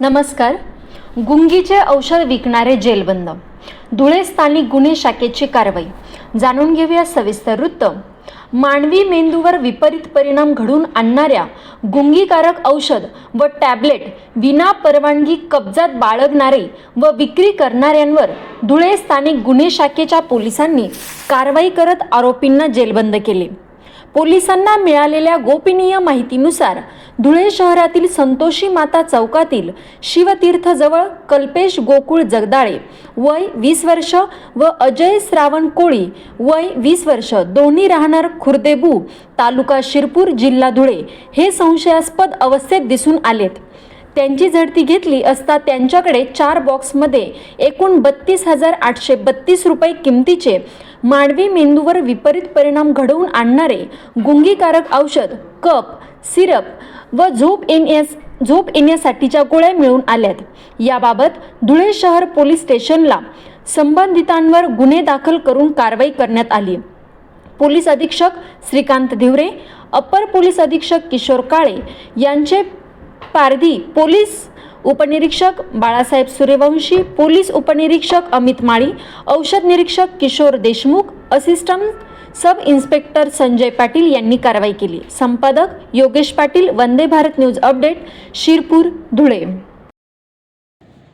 नमस्कार. गुंगीचे औषध विकणारे जेलबंद. धुळे स्थानिक गुन्हे शाखेची कारवाई. जाणून घेऊया सविस्तर वृत्त. मानवी मेंदूवर विपरीत परिणाम घडवून आणणाऱ्या गुंगीकारक औषध व टॅबलेट विना परवानगी कब्जात बाळगणारे व विक्री करणाऱ्यांवर धुळे स्थानिक गुन्हे शाखेच्या पोलिसांनी कारवाई करत आरोपींना जेलबंद केले. पोलिसांना मिळालेल्या गोपनीय माहितीनुसार धुळे शहरातील संतोषी माता चौकातील शिवतीर्थजवळ कल्पेश गोकुळ जगदाळे वय वीस वर्ष व अजय श्रावण कोळी वय वीस वर्ष दोन्ही राहणार खुर्देबू तालुका शिरपूर जिल्हा धुळे हे संशयास्पद अवस्थेत दिसून आलेत. त्यांची झडती घेतली असता त्यांच्याकडे चार बॉक्समध्ये एकूण बत्तीस हजार आठशे बत्तीस रुपये किमतीचे मानवी मेंदूवर विपरीत परिणाम घडवून आणणारे गुंगीकारक औषध कप सिरप व झोप येण्यास झोप येण्यासाठीच्या गोळ्या मिळून आल्यात. याबाबत धुळे शहर पोलीस स्टेशनला संबंधितांवर गुन्हे दाखल करून कारवाई करण्यात आली. पोलीस अधीक्षक श्रीकांत धिवरे अप्पर पोलीस अधीक्षक किशोर काळे यांचे पारधी पोलीस उपनिरीक्षक बाळासाहेब सूर्यवंशी पोलीस उपनिरीक्षक अमित माळी औषध निरीक्षक Kishor Deshmukh assistant sub inspector Sanjay Patil यांनी कारवाई केली. संपादक Yogesh Patil Vande Bharat news update Shirpur Dhule.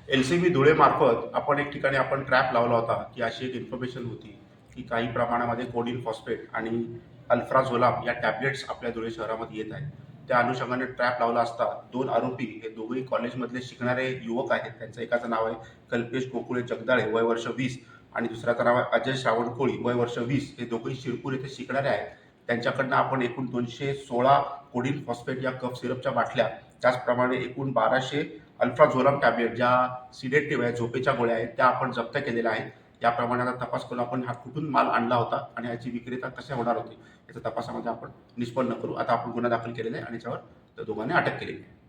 L C B धुळेमार्फत आपण एक ठिकाणी आपण ट्रॅप लावला होता की अशी एक इन्फॉर्मेशन होती की काही प्रमाणामध्ये कोडिन फॉस्फेट आणि अल्फ्राझोलाम या टॅबलेट्स आपल्या धुळे शहरामध्ये येत आहेत. त्या अनुषंगाने ट्रॅप लावला असता दोन आरोपी हे दोघेही कॉलेजमधले शिकणारे युवक आहेत. त्यांचं एकाचं नाव आहे कल्पेश गोकुळे जगदाळे वय वर्ष वीस. आणि दुसऱ्याचं नाव आहे अजय श्रावण कोळी वय वर्ष वीस. हे दोघेही शिरपूर येथे शिकणारे आहेत. त्यांच्याकडनं आपण एकूण दोनशे सोळा कोडिन फॉस्फेट या कफ सिरपच्या बाटल्या त्याचप्रमाणे एकूण बाराशे अल्फ्राझोलाम टॅबलेट ज्या सिडेटिव्ह आहे झोपेच्या गोळ्या आहेत त्या आपण जप्त केलेल्या आहेत. याप्रमाणे आता तपास करून आपण हा कुठून माल आणला होता आणि याची विक्रेता कशा होणार होती याच्या तपासामध्ये आपण निष्पन्न करू. आता आपण गुन्हा दाखल केलेला आहे आणि याच्यावर त्या दोघांनी अटक केलेली आहे.